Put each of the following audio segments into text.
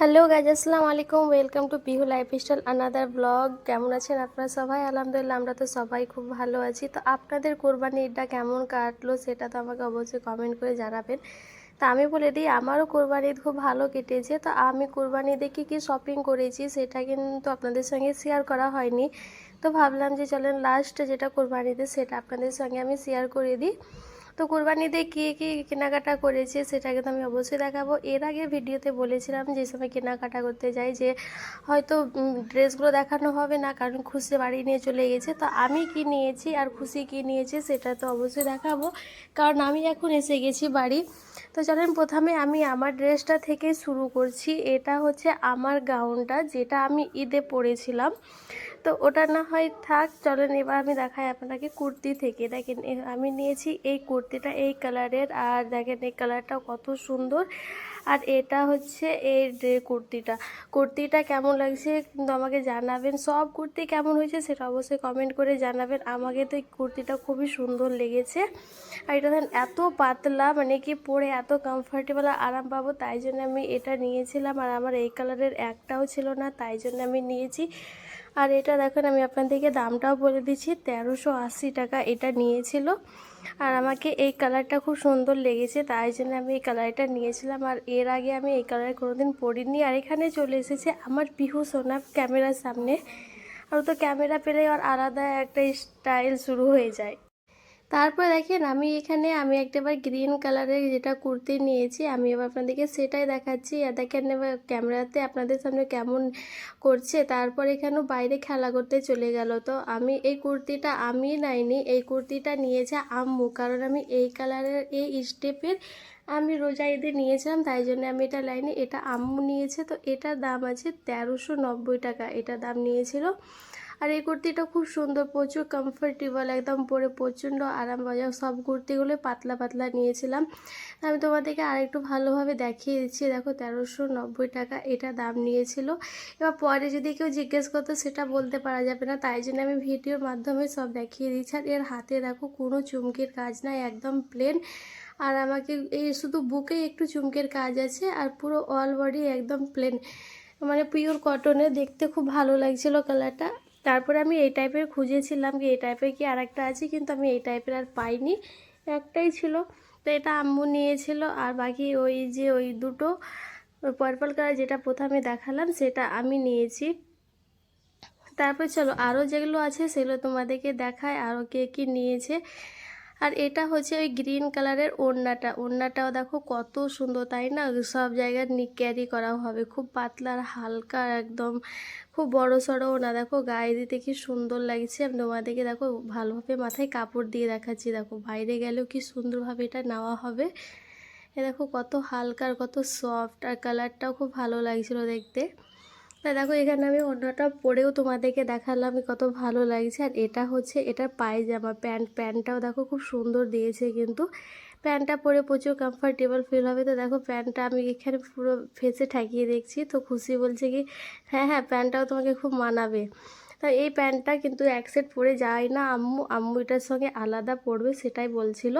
Hello guys, আসসালামু আলাইকুম। Welcome to Pihu lifestyle another blog কেমন আছেন আপনারা সবাই? আলহামদুলিল্লাহ, আমরা তো সবাই খুব ভালো আছি। তো আপনাদের কোরবানি ঈদটা কেমন কাটলো সেটা তো আমাকে অবশ্যই কমেন্ট করে জানাবেন। তা আমি বলে দিই, আমারও কোরবানি ঈদ খুব ভালো কেটেছে। তো আমি কোরবানি ঈদে কী কী শপিং করেছি সেটা কিন্তু আপনাদের সঙ্গে শেয়ার করা হয়নি। তো ভাবলাম যে চলেন লাস্ট যেটা কোরবানি ঈদের সেটা আপনাদের সঙ্গে আমি শেয়ার করে দিই। তো কোরবানিতে কী কী কেনাকাটা করেছে সেটাকে তো আমি অবশ্যই দেখাবো। এর আগে ভিডিওতে বলেছিলাম যে সময় কেনাকাটা করতে যাই যে হয়তো ড্রেসগুলো দেখানো হবে না, কারণ খুশি বাড়ি নিয়ে চলে গেছে। তো আমি কি নিয়েছি আর খুশি কি নিয়েছে সেটা তো অবশ্যই দেখাবো। কারণ আমি এখন এসে গেছি বাড়ি। তো চলেন প্রথমে আমি আমার ড্রেসটা থেকে শুরু করছি। এটা হচ্ছে আমার গাউনটা, যেটা আমি ঈদে পরেছিলাম। তো ওটা না হয় থাক, চলেন এবার আমি দেখাই আপনাকে কুর্তি থেকে। দেখেন আমি নিয়েছি এই কুর্তিটা এই কালারের, আর দেখেন এই কালারটাও কত সুন্দর। আর এটা হচ্ছে এই কুর্তিটা। কুর্তিটা কেমন লাগছে কিন্তু আমাকে জানাবেন। সব কুর্তি কেমন হয়েছে সেটা অবশ্যই কমেন্ট করে জানাবেন। আমাকে তো এই কুর্তিটা খুবই সুন্দর লেগেছে। আর এটা দেখেন, এত পাতলা মানে কি পরে এত কমফর্টেবল আর আরাম পাবো, তাই জন্য আমি এটা নিয়েছিলাম। আর আমার এই কালারের একটাও ছিল না, তাই জন্য আমি নিয়েছি। আর এটা দেখেন, আমি আপনাদেরকে দামটাও বলে দিচ্ছি, তেরোশো আশি টাকা এটা নিয়েছিল। আর আমাকে এই কালারটা খুব সুন্দর লেগেছে, তাই জন্য আমি এই কালারটা নিয়েছিলাম। আর এর আগে আমি এই কালার কোনোদিন পরিনি। আর এখানে চলে এসেছে আমার বিহু সোনা ক্যামেরার সামনে। আর তো ক্যামেরা পেলে আর আলাদা একটা স্টাইল শুরু হয়ে যায়। তারপর দেখেন আমি এখানে আমি একটাবার গ্রিন কালারের যেটা কুর্তি নিয়েছি, আমি এবার আপনাদেরকে সেটাই দেখাচ্ছি। আর দেখেন এবার ক্যামেরাতে আপনাদের সামনে কেমন করছে, তারপর এখানেও বাইরে খেলা করতে চলে গেল। তো আমি এই কুর্তিটা আমি নাইনি, এই কুর্তিটা নিয়েছে আম্মু। কারণ আমি এই কালারের এই স্টেপের আমি রোজা ঈদে নিয়েছিলাম, তাই জন্য আমি এটা লাইনি এটা আম্মু নিয়েছে, তো এটার দাম আছে তেরোশো টাকা। এটা দাম নিয়েছিল আর এই কুর্তিটা খুব সুন্দর, প্রচুর কমফোর্টেবল একদম পরে প্রচণ্ড আরামদায়ক সব কুর্তিগুলো পাতলা পাতলা নিয়েছিলাম। আমি তোমাদেরকে আরেকটু ভালোভাবে দেখিয়ে দিচ্ছি। দেখো, তেরোশো নব্বই টাকা এটা দাম নিয়েছিল। এবার পরে যদি কেউ জিজ্ঞেস করতো, সেটা বলতে পারা যাবে না। তাই জন্য আমি ভিডিওর মাধ্যমে সব দেখিয়ে দিচ্ছি। আর এর হাতে দেখো, কোনো চুমকির কাজ নাই, একদম প্লেন আর আমাকে এই শুধু বুকে একটু চুমকের কাজ আছে, আর পুরো অল বডি একদম প্লেন মানে পিওর কটনে দেখতে খুব ভালো লাগছিল কালারটা তারপরে আমি এই টাইপের খুঁজেছিলাম কি এই টাইপের কি আর একটা আছে, কিন্তু আমি এই টাইপের আর পাইনি। একটাই ছিল। তো এটা আম্মু নিয়েছিল আর বাকি ওই যে ওই দুটো পার্পল কালার যেটা প্রথমে দেখালাম, সেটা আমি নিয়েছি। তারপর চলো আরও যেগুলো আছে সেগুলো তোমাদেরকে দেখায় আরও কে কী নিয়েছে। আর এটা হচ্ছে ওই গ্রিন কালারের ওড়নাটা। ওড়নাটাও দেখো কত সুন্দর, তাই না? সব জায়গায় নি ক্যারি করাও হবে। খুব পাতলা আর হালকা একদম। খুব বড় সড়ো ওড়না দেখো গায়ে দিতে কি সুন্দর লাগছে। আমি তোমাদেরকে দেখো ভালোভাবে মাথায় কাপড় দিয়ে দেখাচ্ছি। দেখো বাইরে গেলেও কি সুন্দরভাবে এটা নেওয়া হবে। এ দেখো কত হালকা আর কত সফট আর কালারটাও খুব ভালো লাগছিল দেখতে। তা দেখো, এখানে আমি অন্যটা পরেও তোমাদেরকে দেখালাম কত ভালো লাগছে। আর এটা হচ্ছে, এটা পায়জামা প্যান্ট। প্যান্টটাও দেখো, খুব সুন্দর দিয়েছে কিন্তু। প্যান্টটা পরে প্রচুর কমফর্টেবল ফিল হবে। তো দেখো, প্যান্টটা আমি এখানে পুরো ফেসে ঠাকিয়ে দেখছি। তো খুশি বলছে কি হ্যাঁ হ্যাঁ প্যান্টটাও তোমাকে খুব মানাবে। তা এই প্যান্টটা কিন্তু এক সেট পরে যায় না, আম্মু। আম্মু এটার সঙ্গে আলাদা পরবে সেটাই বলছিল।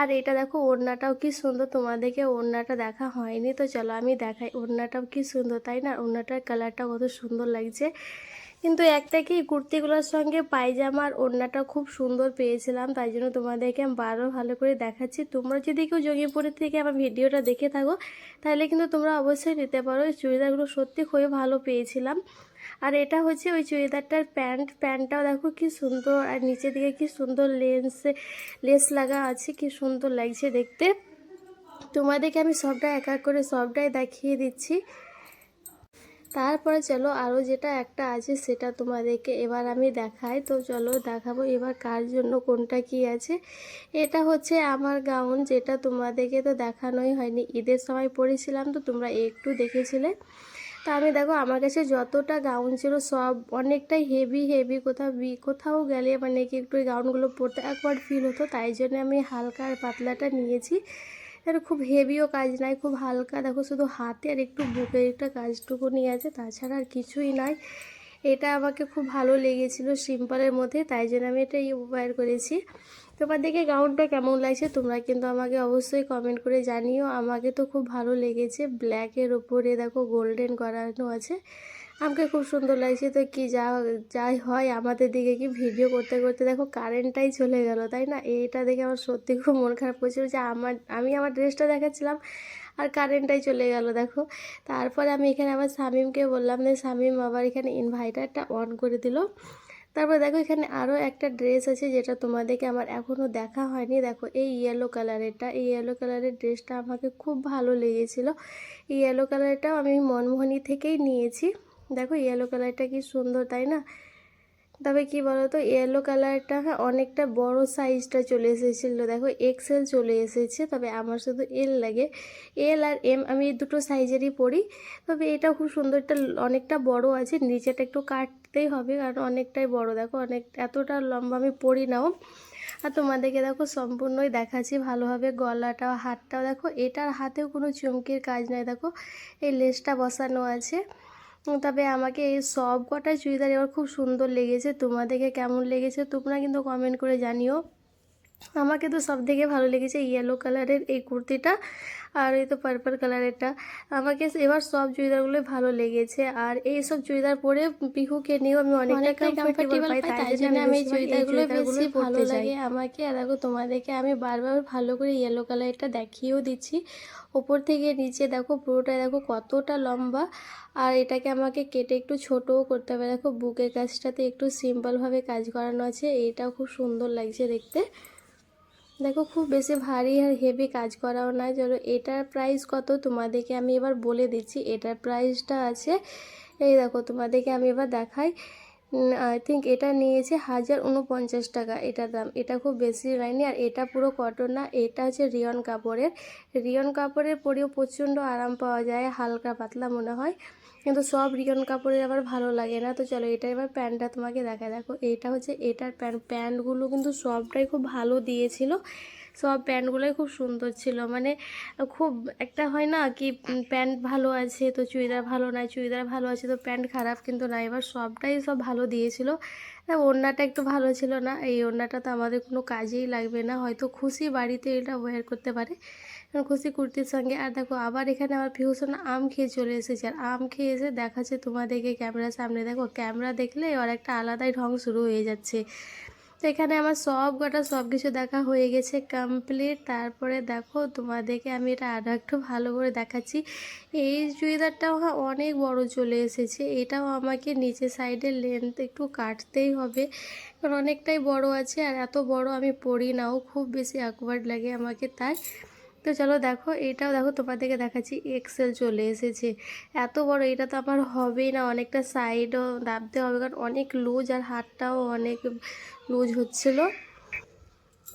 আর এটা দেখো, ওড়নাটাও কি সুন্দর, তোমাদেরকে ওড়নাটা দেখা হয়নি। তো চলো আমি দেখাই, ওড়নাটাও কি সুন্দর, তাই না? ওড়নাটার কালারটা কত সুন্দর লাগছে। কিন্তু একটা কি, কুর্তিগুলোর সঙ্গে পায়জামা আর ওড়নাটা খুব সুন্দর পেয়েছিলাম, তাই জন্য তোমাদেরকে আমি বারো ভালো করে দেখাচ্ছি। তোমরা যদি কেউ জঙ্গিপুরের থেকে আমার ভিডিওটা দেখে থাকো, তাহলে কিন্তু তোমরা অবশ্যই নিতে পারো। চুড়িদারগুলো সত্যি খুবই ভালো পেয়েছিলাম। আর এটা হচ্ছে ওই চুড়িদারটার প্যান্ট। প্যান্টটাও দেখো কি সুন্দর, আর নিচের দিকে কি সুন্দর লেন্স, লেস লাগা আছে, কি সুন্দর লাগছে দেখতে। তোমাদেরকে আমি সবটা এক এক করে সবটাই দেখিয়ে দিচ্ছি। তারপরে চলো আরও যেটা একটা আছে সেটা তোমাদেরকে এবার আমি দেখাই। তো চলো দেখাবো এবার কার জন্য কোনটা কি আছে। এটা হচ্ছে আমার গাউন, যেটা তোমাদেরকে তো দেখানোই হয়নি। ঈদের সময় পরেছিলাম তো তোমরা একটু দেখেছিলে। তা আমি দেখো, আমার কাছে যতটা গাউন ছিল সব অনেকটাই হেভি হেভি কোথাও বি, কোথাও গেলে মানে কি একটু এই গাউনগুলো পরতে একবার ফিল হতো, তাই জন্য আমি হালকা আর পাতলাটা নিয়েছি। এটা খুব হেভিও কাজ নাই, খুব হালকা দেখো শুধু হাতে আর একটু বুকের একটা কাজটুকু নিয়ে আছে, তাছাড়া আর কিছুই নাই। এটা আমাকে খুব ভালো লেগেছিল সিম্পলের মধ্যে, তাই জন্য আমি এটা ইউবার করেছি। তো তোমাদেরকে গাউনটা কেমন লাগছে তোমরা কিন্তু আমাকে অবশ্যই কমেন্ট করে জানিও। আমাকে তো খুব ভালো লেগেছে। ব্ল্যাকের ওপরে দেখো গোল্ডেন করানো আছে। আমাকে খুব সুন্দর লাগছে। তো কি যা, যাই হয়, আমাদের দিকে কি ভিডিও করতে করতে দেখো কারেন্টটাই চলে গেল, তাই না? এটা দেখে আমার সত্যি খুব মন খারাপ করছিল যে আমার, আমি আমার ড্রেসটা দেখাচ্ছিলাম আর কারেন্টটাই চলে গেল, দেখো। তারপরে আমি এখানে আবার শামিমকে বললাম যে শামিম আবার এখানে ইনভাইটারটা অন করে দিল। তারপর দেখো এখানে আরও একটা ড্রেস আছে যেটা তোমাদেরকে আমার এখনও দেখা হয়নি। দেখো এই ইয়েলো কালারেরটা এই ইয়েলো কালারের ড্রেসটা আমাকে খুব ভালো লেগেছিল। এই ইয়েলো কালারটাও আমি মনমোহনী থেকেই নিয়েছি। দেখো ইয়েলো কালারটা কি সুন্দর, তাই না? তবে কি বলো তো ইয়েলো কালারটা হ্যাঁ অনেকটা বড় সাইজটা চলে এসেছিল। দেখো এক্সেল চলে এসেছে, তবে আমার শুধু এল লাগে। এল আর এম আমি এই দুটো সাইজেরই পরি তবে এটা খুব সুন্দরটা অনেকটা বড় আছে, নিচেটা একটু কাটতেই হবে, কারণ অনেকটাই বড়। দেখো, অনেক, এতটা লম্বা আমি পরি নাও। আর তোমাদেরকে দেখো, সম্পূর্ণই দেখাচ্ছি ভালোভাবে গলাটাও, হাতটাও। দেখো, এটার হাতেও কোনো চুমকির কাজ নাই। দেখো, এই লেসটা বসানো আছে। তবে আমাকে এই সব কটা চুড়িদার এবার খুব সুন্দর লেগেছে। তোমাদেরকে কেমন লেগেছে তোমরা কিন্তু কমেন্ট করে জানিও। আমাকে তো সব থেকে ভালো লেগেছে ইয়েলো কালারের এই কুর্তিটা আর এই তো পার্পল কালারেরটা আমাকে এবার সব চুড়িদারগুলো ভালো লেগেছে আর এই সব চুড়িদার পরে পিহুকে নিয়েও আমি অনেকটা কমফোর্টেবল পাই তাই জন্য আমি এই চুড়িদারগুলো বেশি ভালো লাগে। আমাকে আর দেখো তোমাদেরকে আমি বারবার ভালো করে ইয়েলো কালারটা দেখিয়েও দিচ্ছি। ওপর থেকে নিচে দেখো পুরোটা দেখো কতটা লম্বা আর এটাকে আমাকে কেটে একটু ছোটও করতে হবে। দেখো বুকের কাজটাতে একটু সিম্পলভাবে কাজ করানো আছে। এইটাও খুব সুন্দর লাগছে দেখতে। দেখো খুব বেশি ভারী আর হেভি কাজ করাও না চলো এটার প্রাইস কত তোমাদেরকে আমি এবার বলে দিচ্ছি। এটার প্রাইসটা আছে, এই দেখো তোমাদেরকে আমি এবার দেখাই। আই থিঙ্ক এটা নিয়েছে হাজার উনপঞ্চাশ টাকা এটার দাম। এটা খুব বেশি লাইনি আর এটা পুরো কটন না, এটা হচ্ছে রিয়ন কাপড়ের। রিয়ন কাপড়ের পরেও প্রচণ্ড আরাম পাওয়া যায়, হালকা পাতলা মনে হয়। কিন্তু সব রিয়ন কাপড়ের আবার ভালো লাগে না। তো চলো এটা এবার প্যান্টটা তোমাকে দেখা দেখো, এটা হচ্ছে এটার প্যান্ট প্যান্টগুলো কিন্তু সবটাই খুব ভালো দিয়েছিল। সব প্যান্টগুলোই খুব সুন্দর ছিল। মানে খুব একটা হয় না কি প্যান্ট ভালো আছে, তো চুড়িদার ভালো নয়, চুড়িদার ভালো আছে তো প্যান্ট খারাপ কিন্তু না। এবার সবটাই সব ভালো দিয়েছিল। ওড়নাটা একটু ভালো ছিল না। এই ওড়নাটা তো আমাদের কোনো কাজেই লাগবে না। হয়তো খুশি বাড়িতে এটা ওয়্যার করতে পারে। খুশি কুর্তির সঙ্গে। আর দেখো, আবার এখানে আমার ফিউশন আম খেয়ে চলে এসেছে। আর আম খেয়ে এসে দেখাচ্ছে তোমাদেরকে ক্যামেরার সামনে। দেখো, ক্যামেরা দেখলে আর একটা আলাদাই ঢং শুরু হয়ে যাচ্ছে। তো এখানে আমার সব কটা সব কিছু দেখা হয়ে গেছে কমপ্লিট তারপরে দেখো, তোমাদেরকে আমি এটা আরও একটু ভালো করে দেখাচ্ছি। এই চুড়িদারটাও অনেক বড় চলে এসেছে। এটাও আমাকে নিচে সাইডে লেন্থ একটু কাটতেই হবে। কারণ অনেকটাই বড় আছে। আর এত বড় আমি পরি নাও খুব বেশি অ্যাকওয়ার্ড লাগে আমাকে তাই। তো চলো দেখো, এটাও দেখো, তোমাদেরকে দেখাচ্ছি এক্সেল চলে এসেছে। এত বড়, এটা তো আমার হবেই না, অনেকটা সাইডও দাবতে হবে, কারণ অনেক লুজ আর হাতটাও অনেক লুজ হচ্ছিল।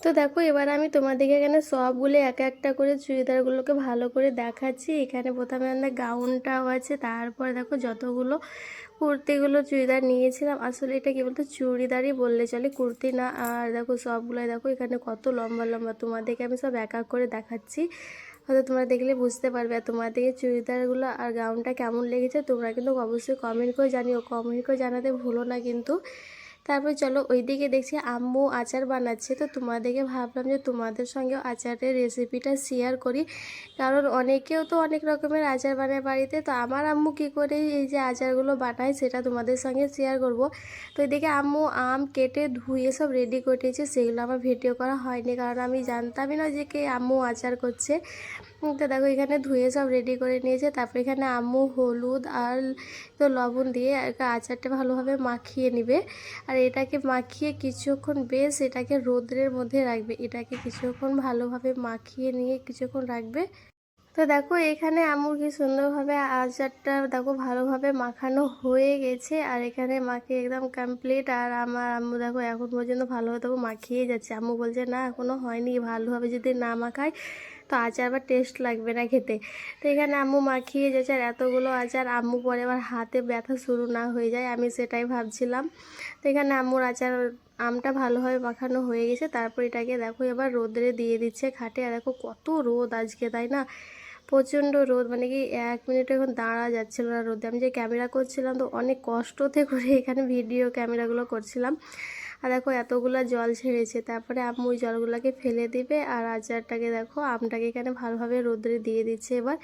তো দেখো, এবার আমি তোমাদেরকে এখানে সবগুলো এক একটা করে চুড়িদারগুলোকে ভালো করে দেখাচ্ছি। এখানে প্রথমে আমাদের গাউনটাও আছে, তারপর দেখো যতগুলো কুর্তিগুলো চুড়িদার নিয়েছিলাম। আসলে এটা কি বলতো? চুড়িদারই বললে চলে। কুর্তি না, আর দেখো সবগুলো দেখো, এখানে কত লম্বা লম্বা। তোমাদেরকে আমি সব এক এক করে দেখাচ্ছি। হয়তো তোমরা দেখলে বুঝতে পারবে। আর তোমাদেরকে চুড়িদারগুলো আর গাউনটা কেমন লেগেছে, তোমরা কিন্তু অবশ্যই কমেন্ট করে জানিও। কমেন্ট করে জানাতে ভুলো না কিন্তু। তারপর চলো ওইদিকে দেখছি আম্মু আচার বানাচ্ছে। তো তোমাদেরকে ভাবলাম যে তোমাদের সঙ্গেও আচারের রেসিপিটা শেয়ার করি। কারণ অনেকেও তো অনেক রকমের আচার বানায় বাড়িতে। তো আমার আম্মু কী করে এই যে আচারগুলো বানায় সেটা তোমাদের সঙ্গে শেয়ার করব। তো এদিকে আম্মু আম কেটে ধুয়ে সব রেডি করেছে। সেগুলো আমার ভিডিও করা হয়নি। কারণ আমি জানতামই না যে কে আম্মু আচার করছে। তো দেখো, এখানে ধুয়ে সব রেডি করে নিয়েছে। তারপর এখানে আম্মু, হলুদ আর তো লবণ দিয়ে আচারটা ভালোভাবে মাখিয়ে নিবে। আর এটাকে মাখিয়ে কিছুক্ষণ বেশ এটাকে রোদ্রের মধ্যে রাখবে। এটাকে কিছুক্ষণ ভালোভাবে মাখিয়ে নিয়ে কিছুক্ষণ রাখবে। তো দেখো, এখানে আম্মুর কি সুন্দরভাবে আচারটা দেখো, ভালোভাবে মাখানো হয়ে গেছে। আর এখানে মাখিয়ে একদম কমপ্লিট আর আমার আম্মু দেখো, এখন পর্যন্ত ভালোভাবে দেখো মাখিয়ে যাচ্ছে। আম্মু বলছে, না এখনও হয়নি। ভালোভাবে যদি না মাখায় তো আচার আবার টেস্ট লাগবে না খেতে। তো এখানে আম্মু মাখিয়ে যাচ্ছে আর এতগুলো আচার আম্মু পরে আবার হাতে ব্যথা শুরু না হয়ে যায়, আমি সেটাই ভাবছিলাম। তো এখানে আম্মুর আচার আমটা ভালোভাবে মাখানো হয়ে গেছে, তারপর এটাকে দেখো এবার রোদরে দিয়ে দিচ্ছে খাটে। আর দেখো কত রোদ আজকে, তাই না? প্রচণ্ড রোদ মানে কি এক মিনিট এখন দাঁড়া যাচ্ছিল না রোদে। আমি যে ক্যামেরা করছিলাম তো অনেক কষ্টতে করে এখানে ভিডিও ক্যামেরাগুলো করছিলাম। আর দেখো এতগুলো জল ছেড়েছে, তারপরে আম্মু ওই জলগুলোকে ফেলে দিবে আর আচারটাকে দেখো আমটাকে এখানে ভালোভাবে রোদ্রে দিয়ে দিচ্ছে এবার।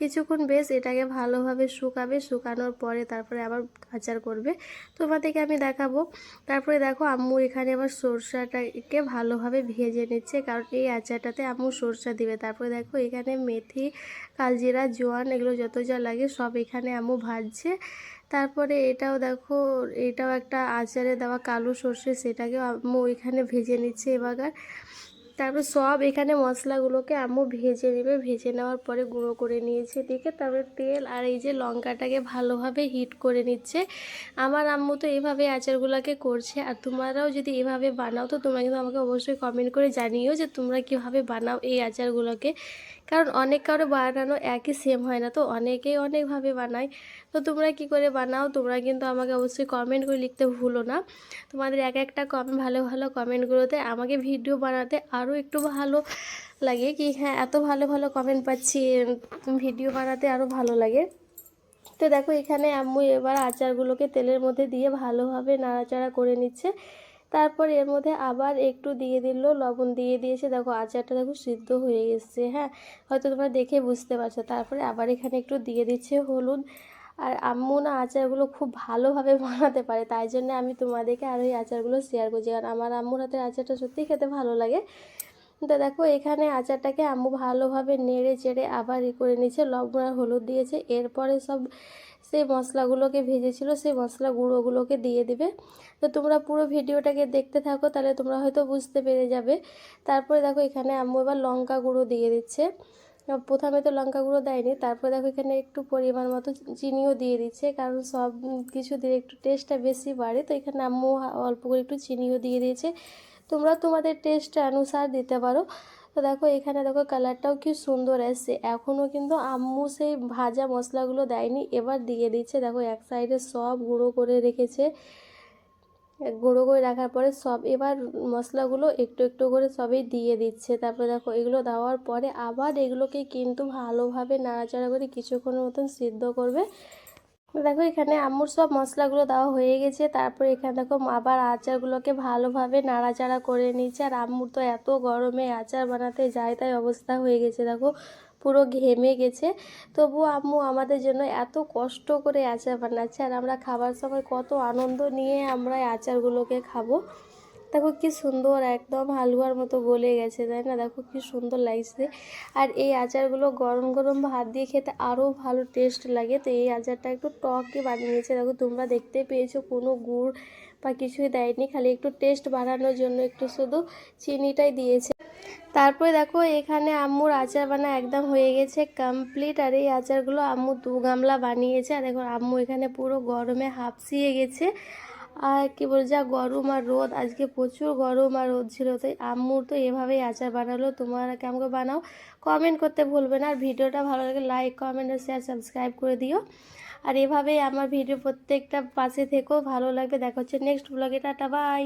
কিছুক্ষণ বেশ এটাকে ভালোভাবে শুকাবে, শুকানোর পরে তারপরে আবার আচার করবে। তোমাদেরকে আমি দেখাবো। তারপরে দেখো আম্মু এখানে আবার সরষাটাকে ভালোভাবে ভেজে নিচ্ছে, কারণ এই আচারটাতে আম্মু সরষা দিবে। তারপরে দেখো এখানে মেথি, কালজিরা, জোয়ান, এগুলো যত যা লাগে সব এখানে আম্মু ভাজছে। তারপরে এটাও দেখো, এটাও একটা আচারে দেওয়া কালো সর্ষে, সেটাকেও আম্মু এখানে ভেজে নিচ্ছে এবাগার। তারপর সব এখানে মশলাগুলোকে আম্মু ভেজে নেবে, ভেজে নেওয়ার পরে গুঁড়ো করে নিয়েছে এদিকে তারপরে তেল আর এই যে লঙ্কাটাকে ভালোভাবে হিট করে নিচ্ছে। আমার আম্মু তো এইভাবে আচারগুলোকে করছে আর তোমরাও যদি এভাবে বানাও তো তোমরা কিন্তু আমাকে অবশ্যই কমেন্ট করে জানিও যে তোমরা কীভাবে বানাও এই আচারগুলোকে। কারণ অনেক কারও বানানো একই সেম হয় না। তো অনেকেই অনেকভাবে বানায়। তো তোমরা কি করে বানাও? তোমরা কিন্তু আমাকে অবশ্যই কমেন্ট করে লিখতে ভুলো না। তোমাদের এক একটা কমেন্ট ভালো ভালো কমেন্টগুলোতে আমাকে ভিডিও বানাতে আরও একটু ভালো লাগে কি? হ্যাঁ এত ভালো ভালো কমেন্ট পাচ্ছি ভিডিও বানাতে আরও ভালো লাগে। তো দেখো এখানে আম্মু এবার আচারগুলোকে তেলের মধ্যে দিয়ে ভালোভাবে নাড়াচাড়া করে নিচ্ছে। তারপর এর মধ্যে আবার একটু দিয়ে দিল, লবণ দিয়ে দিয়েছে। দেখো, আচারটা দেখো সিদ্ধ হয়ে গেছে হ্যাঁ? হয়তো তোমরা দেখে বুঝতে পারছ। তারপরে আবার এখানে একটু দিয়ে দিচ্ছে হলুদ। আর আম্মু না আচারগুলো খুব ভালোভাবে বানাতে পারে, তাই জন্য আমি তোমাদেরকে আর ওই আচারগুলো শেয়ার করছি। কারণ আমার আম্মুর হাতের আচারটা সত্যিই খেতে ভালো লাগে। তো দেখো, এখানে আচারটাকে আম্মু ভালোভাবে নেড়ে চেড়ে আবার ই করে নিচ্ছে, লবণ আর হলুদ দিয়েছে। এরপরে সব সেই মশলাগুলোকে ভেজেছিল, সেই মশলা গুঁড়োগুলোকে দিয়ে দিবে। তো তোমরা পুরো ভিডিওটাকে দেখতে থাকো, তাহলে তোমরা হয়তো বুঝতে পেরে যাবে। তারপরে দেখো এখানে আম্মু এবার লঙ্কা গুঁড়ো দিয়ে দিচ্ছে। প্রথমে তো লঙ্কা গুঁড়ো দেয়নি, তারপরে দেখো এখানে একটু পরিমাণ মতো চিনিও দিয়ে দিচ্ছে, কারণ সব কিছু দিয়ে একটু টেস্টটা বেশি বাড়ে, তো এখানে আম্মু অল্প করে একটু চিনিও দিয়ে দিয়েছে। তোমরা তোমাদের টেস্ট অনুসার দিতে পারো। তো দেখো, এখানে দেখো কালারটাও কি সুন্দর এসছে। এখনও কিন্তু আম্মু সেই ভাজা মশলাগুলো দেয়নি, এবার দিয়ে দিচ্ছে। দেখো, এক সাইডে সব গুঁড়ো করে রেখেছে। গুঁড়ো করে রাখার পরে সব, এবার মশলাগুলো একটু একটু করে সবই দিয়ে দিচ্ছে। তারপরে দেখো, এগুলো দেওয়ার পরে আবার এগুলোকে কিন্তু ভালোভাবে নাড়াচাড়া করে কিছুক্ষণের মতন সিদ্ধ করবে। দেখো, এখানে আম্মুর সব মশলাগুলো দেওয়া হয়ে গেছে। তারপর এখানে দেখো আবার আচারগুলোকে ভালোভাবে নাড়াচাড়া করে নিচ্ছে আর আম্মুর তো এত গরমে আচার বানাতে যায়, তাই অবস্থা হয়ে গেছে দেখো, পুরো ঘেমে গেছে। তবু আম্মু আমাদের জন্য এত কষ্ট করে আচার বানাচ্ছে, আর আমরা খাবার সময় কত আনন্দ নিয়ে আমরা আচারগুলোকে খাব। দেখো কি সুন্দর, একদম হালুয়ার মতো গলে গেছে, তাই না? দেখো কি সুন্দর লাগছে। আর এই আচারগুলো গরম গরম ভাত দিয়ে খেতে আরও ভালো টেস্ট লাগে। তো এই আচারটা একটু টকই বানিয়েছে। দেখো তোমরা দেখতে পেয়েছ, কোনো গুড় বা কিছুই দেয়নি, খালি একটু টেস্ট বাড়ানোর জন্য একটু শুধু চিনিটাই দিয়েছে। তারপরে দেখো এখানে আম্মুর আচার বানা একদম হয়ে গেছে কমপ্লিট আর এই আচারগুলো আম্মু দু গামলা বানিয়েছে। আর দেখো আম্মু এখানে পুরো গরমে হাঁপসিয়ে গেছে। আর কি বল, যা গরম আর রোদ, আজকে প্রচুর গরম আর রোদ ছিল, তাই আম্মুর তো এভাবেই আচার বানালো। তোমরা কেমন বানাও? কমেন্ট করতে ভুলবে না, আর ভিডিওটা ভালো লাগে লাইক কমেন্ট আর শেয়ার সাবস্ক্রাইব করে দিও। আর এভাবেই আমার ভিডিও প্রত্যেকটা পাশে থেকেও ভালো লাগবে। দেখা হচ্ছে নেক্সট ব্লগে টাটা বাই